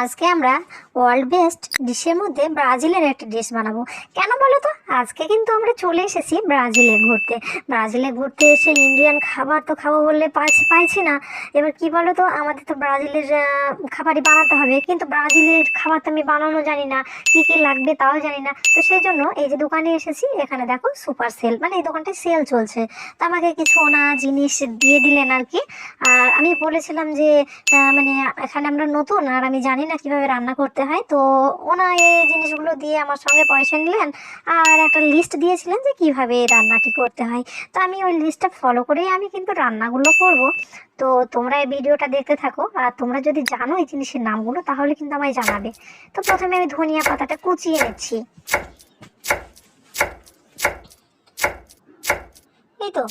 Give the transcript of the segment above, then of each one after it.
আজকে আমরা world best ডিশের মধ্যে ব্রাজিলের একটা ডিশ বানাবো। কেন বলো তো আজকে কিন্তু আমরা চলে এসেছি ব্রাজিলে ঘুরতে। ব্রাজিলে ঘুরতে এসে ইন্ডিয়ান খাবার তো খাব বললে পাইছি না। এবার কি বলো তো আমাদের তো ব্রাজিলের খাবারই বানাতে হবে। কিন্তু ব্রাজিলের খাবার তো আমি বানানো জানি না। কি কি লাগবে তাও জানি না। তো সেই জন্য এই যে দোকানে এসেছি, এখানে দেখো সুপার সেল মানে এই দোকানটায় সেল চলছে। তো আমাকে কিছু ওনা জিনিস দিয়ে দিলেন আর কি। আর আমি বলেছিলাম যে মানে এখানে আমরা নতুন আর আমি জানি না কীভাবে রান্না করতে হয়। তো ওনা এই জিনিসগুলো দিয়ে আমার সঙ্গে পয়সা নিলেন আর একটা লিস্ট দিয়েছিলেন যে কীভাবে রান্নাটি করতে হয়। তো আমি ওই লিস্টটা ফলো করেই আমি কিন্তু রান্নাগুলো করব। তো তোমরা এই ভিডিওটা দেখতে থাকো আর তোমরা যদি জানো এই জিনিসের নামগুলো তাহলে কিন্তু আমায় জানাবে। তো প্রথমে আমি ধনিয়া পাতাটা কুচিয়ে নিচ্ছি। এই তো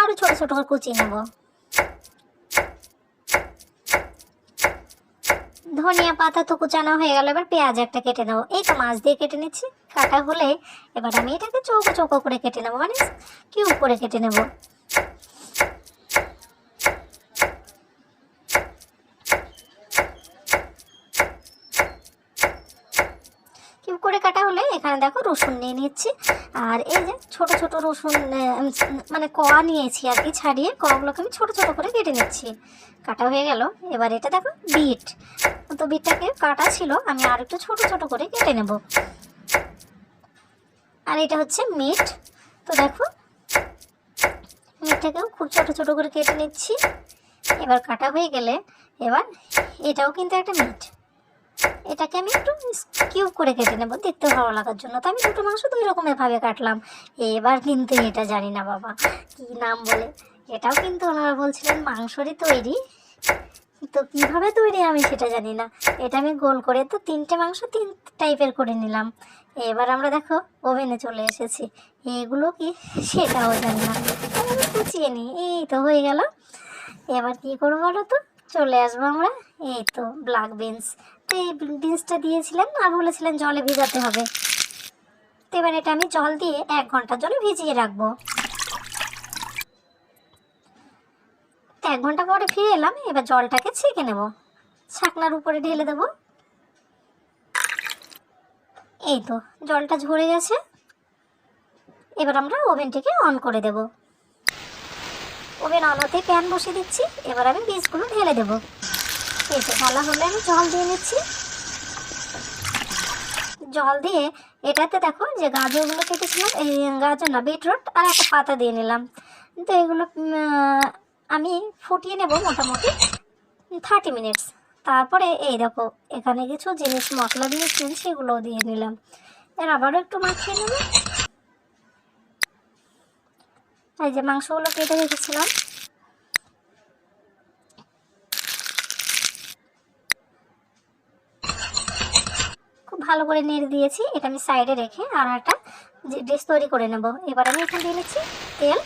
আরও ছোট ছোট করে কুচিয়ে নেব। ধনিয়া পাতা তো কুচানো হয়ে গেল, এবার পেঁয়াজ একটা কেটে নেব। এই তো মাছ দিয়ে কেটে নিচ্ছি। কাটা হলে এবার আমি এটাকে চৌকো চৌকো করে কেটে নেব মানে কিউব করে কেটে নেব। কিউব করে কাটা হলে এখানে দেখো রসুন নিয়ে নিচ্ছি। আর এই যে ছোট ছোট রসুন মানে কোয়া নিয়েছি আর কি ছাড়িয়ে কোয়াগুলোকে আমি ছোট ছোট করে কেটে নিচ্ছি। কাটা হয়ে গেল। এবার এটা দেখো বিট। তো বিটটাকে কাটা ছিল, আমি আর একটু ছোট ছোট করে কেটে নেব। আর এটা হচ্ছে মিট। তো দেখো, মিটটাকেও খুব ছোট ছোট করে কেটে নিচ্ছি। এবার কাটা হয়ে গেলে এবার এটাও কিন্তু একটা মিট। এটাকে আমি একটু কিউব করে কেটে নেব দেখতে ভালো লাগার জন্য। তো আমি দুটো মাংস দুই রকমের ভাবে কাটলাম। এবার কিন্তু এটা জানি না বাবা কি নাম বলে। এটাও কিন্তু ওনারা বলছিলেন মাংসরই তৈরি। তো কীভাবে তৈরি আমি সেটা জানি না। এটা আমি গোল করে তো তিনটে মাংস তিন টাইপের করে নিলাম। এবার আমরা দেখো ওভেনে চলে এসেছি। এগুলো কি? সেটাও জানি না। কুচিয়ে নিই। এই তো হয়ে গেল। এবার কি করব বলো তো? চলে আসব আমরা। এই তো ব্ল্যাক বিনস তো এই বিনসটা দিয়েছিলেন আর বলেছিলেন জলে ভিজাতে হবে। তো এবার এটা আমি জল দিয়ে এক ঘণ্টার জন্য ভিজিয়ে রাখব। এক ঘণ্টা পরে ফিরে এলাম, এবার জলটাকে ছেঁকে নেব। ছাকনার উপরে ঢেলে দেব। এই তো, জলটা ঝরে গেছে। এবার আমরা ওভেনটিকে অন করে দেব। ওভেন অন হতে প্যান বসিয়ে দিচ্ছি। এবার আমি বীজগুলো ঢেলে দেব। তো ঢালা হলে আমি জল দিয়ে নিচ্ছি। জল দিয়ে এটাতে দেখো, যে গাজরগুলো কেটেছিলাম, এই গাজর না, বিটরুট, আর একটা পাতা দিয়ে নিলাম। তো এগুলো আমি ফুটিয়ে নেব মোটামুটি থার্টি মিনিটস তারপরে এই দেখো, এখানে কিছু জিনিস মশলা দিয়েছিলেন সেগুলোও দিয়ে নিলাম। এর আবারও একটু মাখিয়ে নেব। এই যে মাংসগুলো কেটে রেখেছিলাম। খুব ভালো করে নেড়ে দিয়েছি। এটা আমি সাইডে রেখে আর একটা ডিশ তৈরি করে নেব। এবার আমি এখানে দিয়ে নিচ্ছি তেল।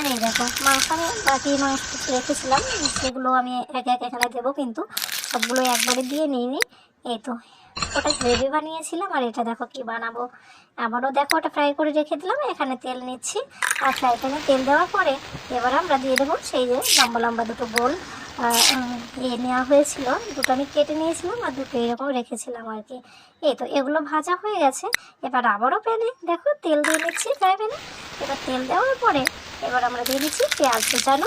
আর এই দেখো মাংস আমি বাকি মাংস রেখেছিলাম সেগুলো আমি একে এক এখানে দেবো কিন্তু সবগুলো একবারে দিয়ে নিই নি। এই তো ওটা গ্রেভি বানিয়েছিলাম আর এটা দেখো কি বানাবো। আবারও দেখো ওটা ফ্রাই করে রেখে দিলাম এখানে তেল নিচ্ছি। আর ফ্রাই তেল দেওয়ার পরে এবার আমরা দিয়ে দেবো সেই যে লম্বা লম্বা দুটো উম, নেওয়া হয়েছিল। দুটো আমি কেটে নিয়েছিলাম আর দুটো এরকম রেখেছিলাম আর কি। এই তো এগুলো ভাজা হয়ে গেছে। এবার আবারও প্যানে দেখো, তেল দিয়ে নিচ্ছি ফ্রাই প্যানে এবার তেল দেওয়ার পরে এবার আমরা দিয়ে দিচ্ছি পেঁয়াজ কুচানো,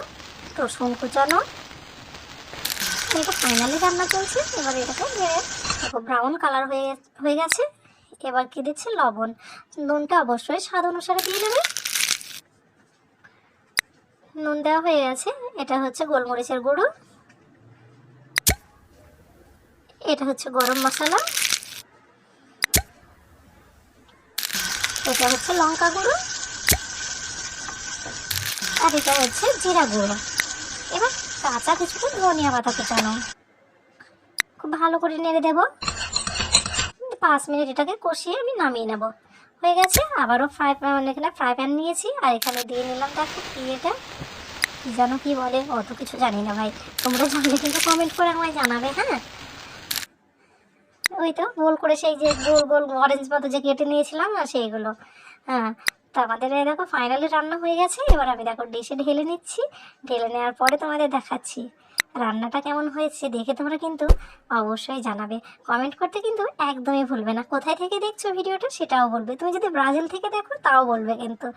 রসুন কুচানো। এটা ফাইনালি রান্না চলছে। এবার এটাকে নেড়ে দেখো ব্রাউন কালার হয়ে হয়ে গেছে। এবার কি দিচ্ছে? লবণ। নুনটা অবশ্যই স্বাদ অনুসারে দিয়ে নেবে নুন দেওয়া হয়ে গেছে। এটা হচ্ছে গোলমরিচের গুঁড়ো। এটা হচ্ছে গরম মশলা। এটা হচ্ছে লঙ্কা গুঁড়ো। আর এটা হচ্ছে জিরা গুঁড়ো। এবার কাঁচা কিছুটা ধনিয়া পাতা কুচানো। খুব ভালো করে নেড়ে দেব। পাঁচ মিনিট এটাকে কষিয়ে আমি নামিয়ে নেব। হয়ে গেছে। আবারও ফ্রাই প্যান এখানে ফ্রাই প্যান নিয়েছি। আর এখানে দিয়ে নিলাম দেখো কি এটা। যেন কি বলে, অত কিছু জানি না ভাই। তোমরা জানলে কিন্তু কমেন্ট করে আমায় জানাবে হ্যাঁ? ওই তো গোল করে সেই যে গোল গোল অরেঞ্জ মতো যে কেটে নিয়েছিলাম না সেইগুলো। হ্যাঁ তো আমাদের এই দেখো ফাইনালি রান্না হয়ে গেছে। এবার আমি দেখো ডিশে ঢেলে নিচ্ছি। ঢেলে নেওয়ার পরে তোমাদের দেখাচ্ছি। রান্নাটা কেমন হয়েছে দেখে তোমরা কিন্তু অবশ্যই জানাবে। কমেন্ট করতে কিন্তু একদমই ভুলবে না। কোথায় থেকে দেখছ ভিডিওটা সেটাও বলবে। তুমি যদি ব্রাজিল থেকে দেখো, তাও বলবে কিন্তু।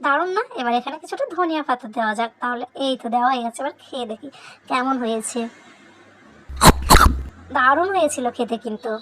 দারুণ না? এবার এখানে কিছুটা ধনিয়া পাতা দেওয়া যাক। তাহলে এই তো দেওয়া হয়ে গেছে এবার খেয়ে দেখি কেমন হয়েছে। দারুণ হয়েছিল খেতে কিন্তু।